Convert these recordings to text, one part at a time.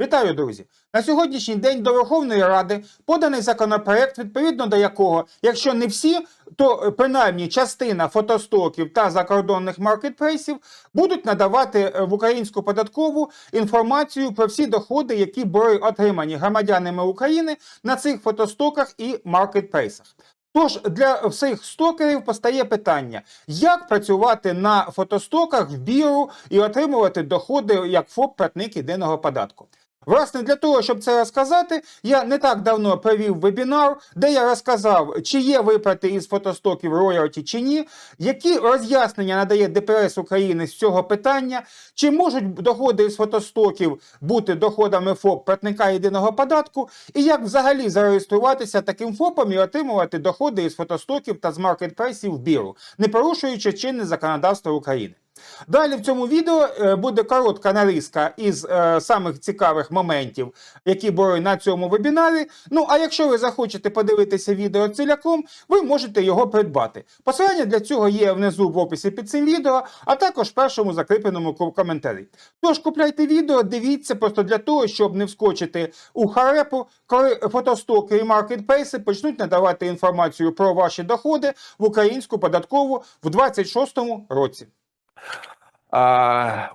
Вітаю, друзі! На сьогоднішній день до Верховної Ради поданий законопроект, відповідно до якого, якщо не всі, то е, принаймні частина фотостоків та закордонних маркетплейсів будуть надавати е, в українську податкову інформацію про всі доходи, які були отримані громадянами України на цих фотостоках і маркетплейсах. Тож для всіх стокерів постає питання, як працювати на фотостоках в біру і отримувати доходи як ФОП платник єдиного податку. Власне, для того, щоб це розказати, я не так давно провів вебінар, де я розказав, чи є виплати із фотостоків роялті чи ні, які роз'яснення надає ДПС України з цього питання, чи можуть доходи з фотостоків бути доходами ФОП платника єдиного податку, і як взагалі зареєструватися таким ФОПом і отримувати доходи із фотостоків та з маркетплейсів біру, не порушуючи чинне законодавство України. Далі в цьому відео е, буде коротка нарізка із е, самих цікавих моментів, які були на цьому вебінарі. Ну а якщо ви захочете подивитися відео ціляком, ви можете його придбати. Посилання для цього є внизу в описі під цим відео, а також в першому закріпленому коментарі. Тож купляйте відео, дивіться просто для того, щоб не вскочити у харепу, коли фотостоки і маркетплейси почнуть надавати інформацію про ваші доходи в українську податкову в 26-му році.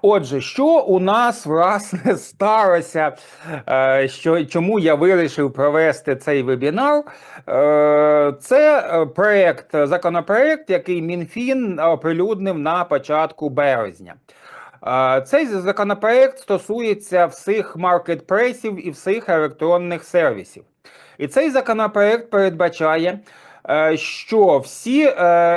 Отже, що у нас власне сталося, е, що, чому я вирішив провести цей вебінар? Е, Це е, проект, законопроект, який Мінфін оприлюднив на початку березня. Цей законопроект стосується всіх маркетплейсів і всіх електронних сервісів. І цей законопроект передбачає, що всі е,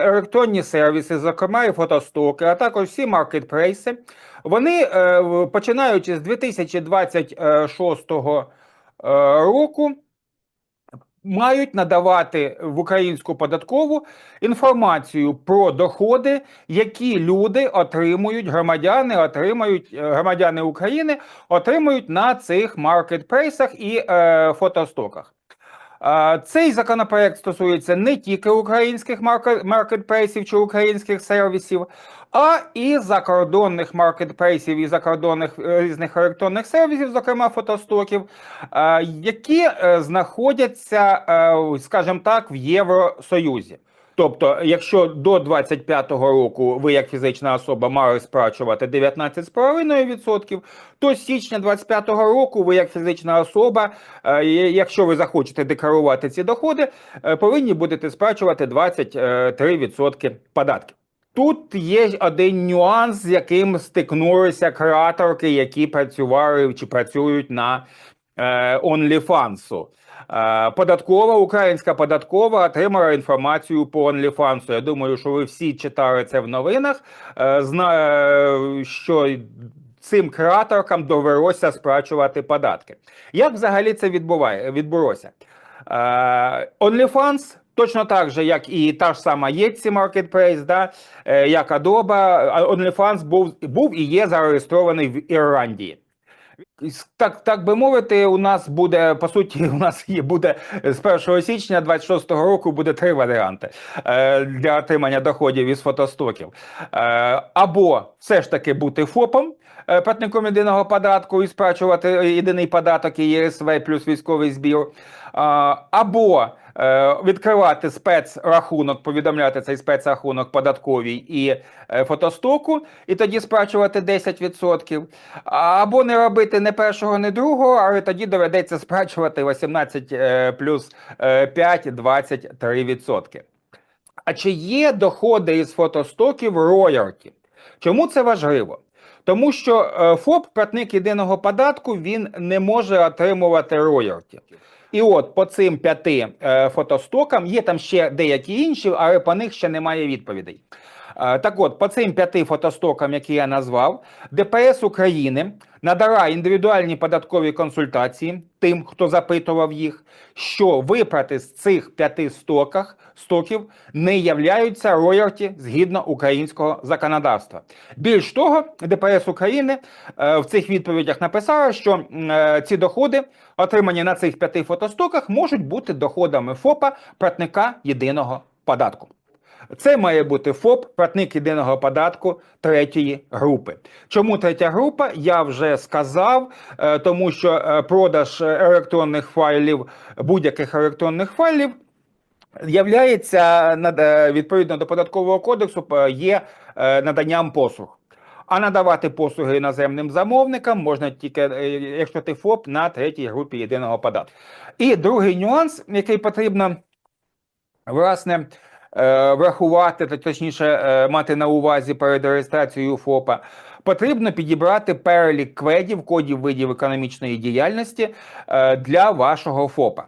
електронні сервіси, зокрема і фотостоки, а також всі маркетплейси, вони е, починаючи з 2026 е, року. Мають надавати в українську податкову інформацію про доходи, які люди отримують, громадяни отримають, е, громадяни України отримують на цих маркетплейсах і е, фотостоках. Цей законопроект стосується не тільки українських маркетплейсів чи українських сервісів, а і закордонних маркетплейсів і закордонних е, різних електронних сервісів, зокрема фотостоків, які е, знаходяться, е, скажімо так, в Євросоюзі. Тобто, якщо до 25-го року ви як фізична особа мали сплачувати 19,5%, то з січня 25-го року ви як фізична особа, е, якщо ви захочете декларувати ці доходи, е, повинні будете сплачувати 23% податків. Тут є один нюанс, з яким стикнулися креаторки, які працювали чи працюють на е, OnlyFans. Е, Податкова, українська податкова отримала інформацію по OnlyFans. Я думаю, що ви всі читали це в новинах. Е, Знаю, що цим креаторкам довелося сплачувати податки. Як взагалі це відбуває, відбулося? Е, OnlyFans Точно так же, як і та ж сама Etsy Marketplace, да, е, як Adobe, OnlyFans був, був і є зареєстрований в Ірландії. Так, так би мовити, у нас буде по суті, у нас є буде з 1 січня 26-го року буде три варіанти е, для отримання доходів із фотостоків. Е, або все ж таки бути ФОПом, е, платником єдиного податку і сплачувати єдиний податок і ЄСВ плюс військовий збір, е, або е, відкривати спецрахунок, повідомляти цей спецрахунок податковій і е, фотостоку, і тоді сплачувати 10%, або не робити не першого, не другого, але тоді доведеться сплачувати 18 е, плюс е, 5 23%. А чи є доходи із фотостоків роялті? Чому це важливо? Тому що е, ФОП, платник єдиного податку, він не може отримувати роялті. І от по цим п'яти е, фотостокам є там ще деякі інші, але по них ще немає відповідей. Е, Так от, по цим п'яти фотостокам, які я назвав, ДПС України надала індивідуальні податкові консультації тим, хто запитував їх, що виплати з цих п'яти стоках, стоків не являються роялті згідно українського законодавства. Більш того, ДПС України е, в цих відповідях написала, що е, ці доходи, отримані на цих п'яти фотостоках, можуть бути доходами ФОПа платника єдиного податку. Це має бути ФОП, платник єдиного податку третьої групи. Чому третя група? Я вже сказав, е, тому що е, продаж електронних файлів, будь-яких електронних файлів. Являється е, відповідно до податкового кодексу є наданням послуг. А надавати послуги іноземним замовникам можна тільки, якщо ти ФОП на третій групі єдиного податку. І другий нюанс, який потрібно власне врахувати, та точніше е, мати на увазі перед реєстрацією ФОПа, потрібно підібрати перелік кведів, кодів видів економічної діяльності е, для вашого ФОПа.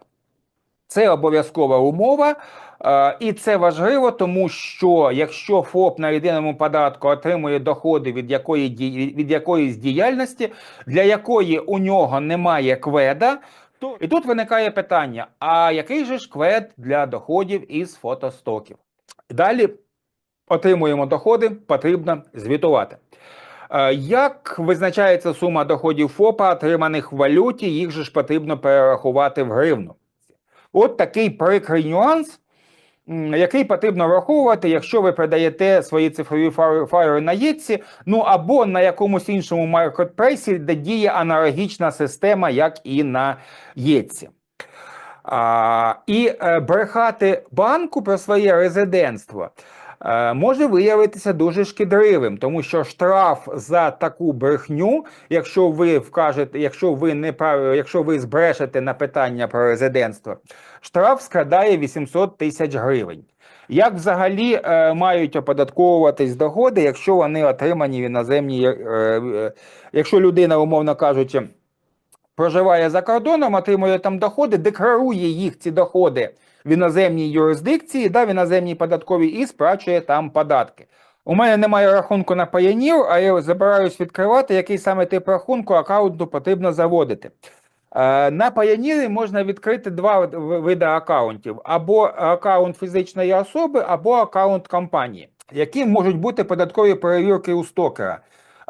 Це обов'язкова умова, е, і це важливо, тому що якщо ФОП на єдиному податку отримує доходи від якої від якоїсь діяльності, для якої у нього немає кведа, і тут виникає питання: а який же ж квет для доходів із фотостоків? Далі отримуємо доходи, потрібно звітувати. Е, Як визначається сума доходів ФОПа, отриманих в валюті, їх же ж потрібно перерахувати в гривну. От такий прикрий нюанс, який потрібно враховувати, якщо ви продаєте свої цифрові файли, на ЄЦі, ну або на якомусь іншому маркетплейсі, де діє аналогічна система, як і на ЄЦі. А, і е, брехати банку про своє резидентство може виявитися дуже шкідливим, тому що штраф за таку брехню, якщо ви вкажете, якщо ви не якщо ви збрешете на питання про резидентство, штраф складає 800 тисяч гривень. Як взагалі е, мають оподатковуватись доходи, якщо вони отримані в іноземній, е, е, якщо людина, умовно кажучи, проживає за кордоном, отримує там доходи, декларує їх ці доходи в іноземній юрисдикції, да, в іноземній податковій і сплачує там податки. У мене немає рахунку на Payoneer, а я забираюсь відкривати, який саме тип рахунку аккаунту потрібно заводити. Е, На Payoneer можна відкрити два види аккаунтів: або аккаунт фізичної особи, або аккаунт компанії, які можуть бути податкові перевірки у стокера.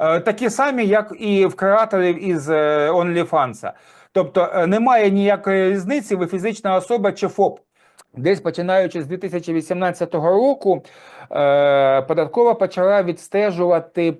Е, Такі самі, як і в креаторів із е, OnlyFans. Тобто е, немає ніякої різниці, ви фізична особа чи ФОП. Десь починаючи з 2018 року, податкова почала відстежувати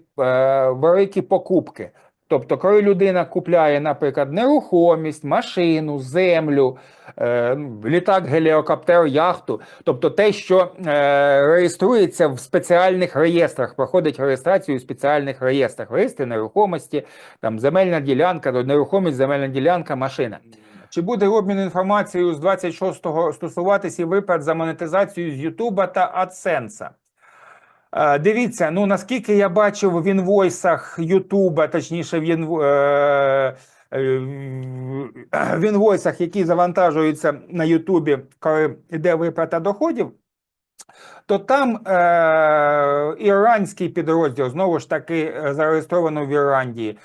великі покупки. Тобто, коли людина купляє, наприклад, нерухомість, машину, землю, е, літак, геліокоптер, яхту, тобто те, що е, реєструється в спеціальних реєстрах, проходить реєстрацію у спеціальних реєстрах, реєстри нерухомості, там земельна ділянка, нерухомість, земельна ділянка, машина. Чи буде обмін інформацією з 26-го стосуватися і виплат за монетизацію з Ютуба та AdSense? Е, Дивіться, ну наскільки я бачив в інвойсах Ютуба, точніше в, інв... е, е, в інвойсах, які завантажуються на Ютубі, коли йде виплата доходів, то там е, іранський підрозділ, знову ж таки, зареєстровано в Ірландії,